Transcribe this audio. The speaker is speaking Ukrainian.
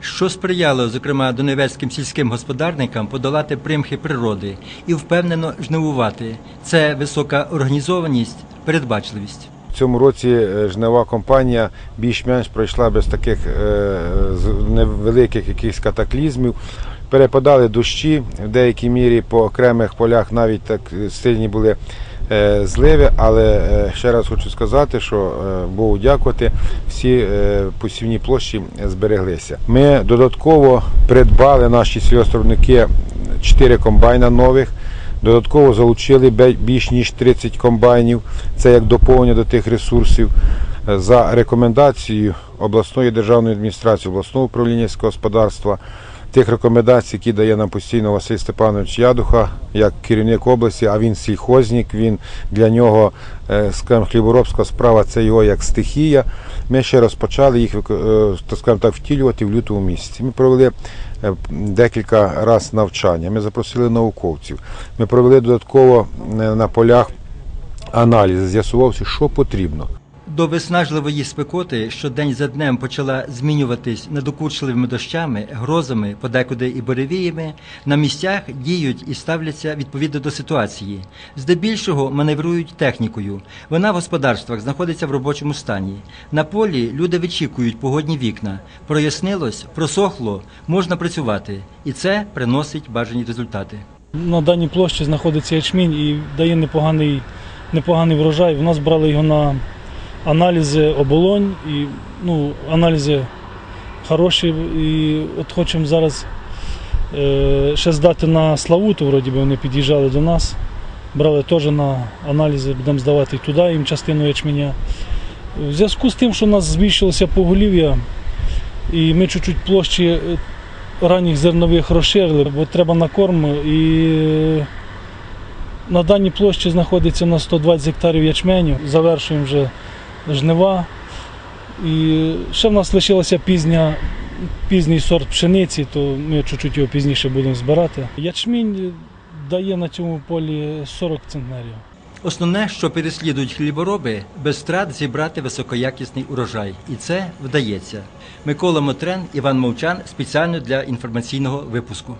що сприяло, зокрема, донецьким сільським господарникам подолати примхи природи і впевнено жнивувати. Це висока організованість, передбачливість. В цьому році е, жнива компанія більш-менш пройшла без таких е, невеликих якихось катаклізмів. Перепадали дощі, в деякій мірі по окремих полях навіть так сильні були е, зливи, але е, ще раз хочу сказати, що е, Богу дякувати, всі е, посівні площі збереглися. Ми додатково придбали наші сільгоспвиробники 4 комбайна нових. Додатково залучили більш ніж 30 комбайнів. Це як доповнення до тих ресурсів. Е, За рекомендацією обласної державної адміністрації, обласного управління господарства, тих рекомендацій, які дає нам постійно Василь Степанович Ядуха, як керівник області, а він сільхозник, він для нього, е, скажімо, хліборобська справа це його як стихія. Ми ще розпочали їх е, скажімо так, втілювати в лютому місяці. Ми провели е, декілька разів навчання. Ми запросили науковців. Ми провели додатково на полях аналіз, з'ясувався, що потрібно. До виснажливої спекоти, що день за днем почала змінюватись надокучливими дощами, грозами, подекуди і буревіями, на місцях діють і ставляться відповідно до ситуації. Здебільшого маневрують технікою. Вона в господарствах знаходиться в робочому стані. На полі люди вичікують погодні вікна. Прояснилось, просохло, можна працювати, і це приносить бажані результати. На даній площі знаходиться ячмінь і дає непоганий, непоганий врожай. У нас брали його на аналізи оболонь і ну, аналізи хороші. І от хочемо зараз е, ще здати на Славуту, вроді би вони під'їжджали до нас. Брали теж на аналізи, будемо здавати і туди їм частину ячменя. В зв'язку з тим, що у нас збільшилося поголів'я, і ми чуть-чуть площі е, ранніх зернових розширили, бо треба на корм. І е, на даній площі знаходиться на 120 гектарів ячменю. Завершуємо вже жнива. І ще в нас лишилася пізня, пізній сорт пшениці, то ми чуть-чуть його пізніше будемо збирати. Ячмінь дає на цьому полі 40 центнерів. Основне, що переслідують хлібороби, без втрат зібрати високоякісний урожай. І це вдається. Микола Мотрен, Іван Мовчан спеціально для інформаційного випуску.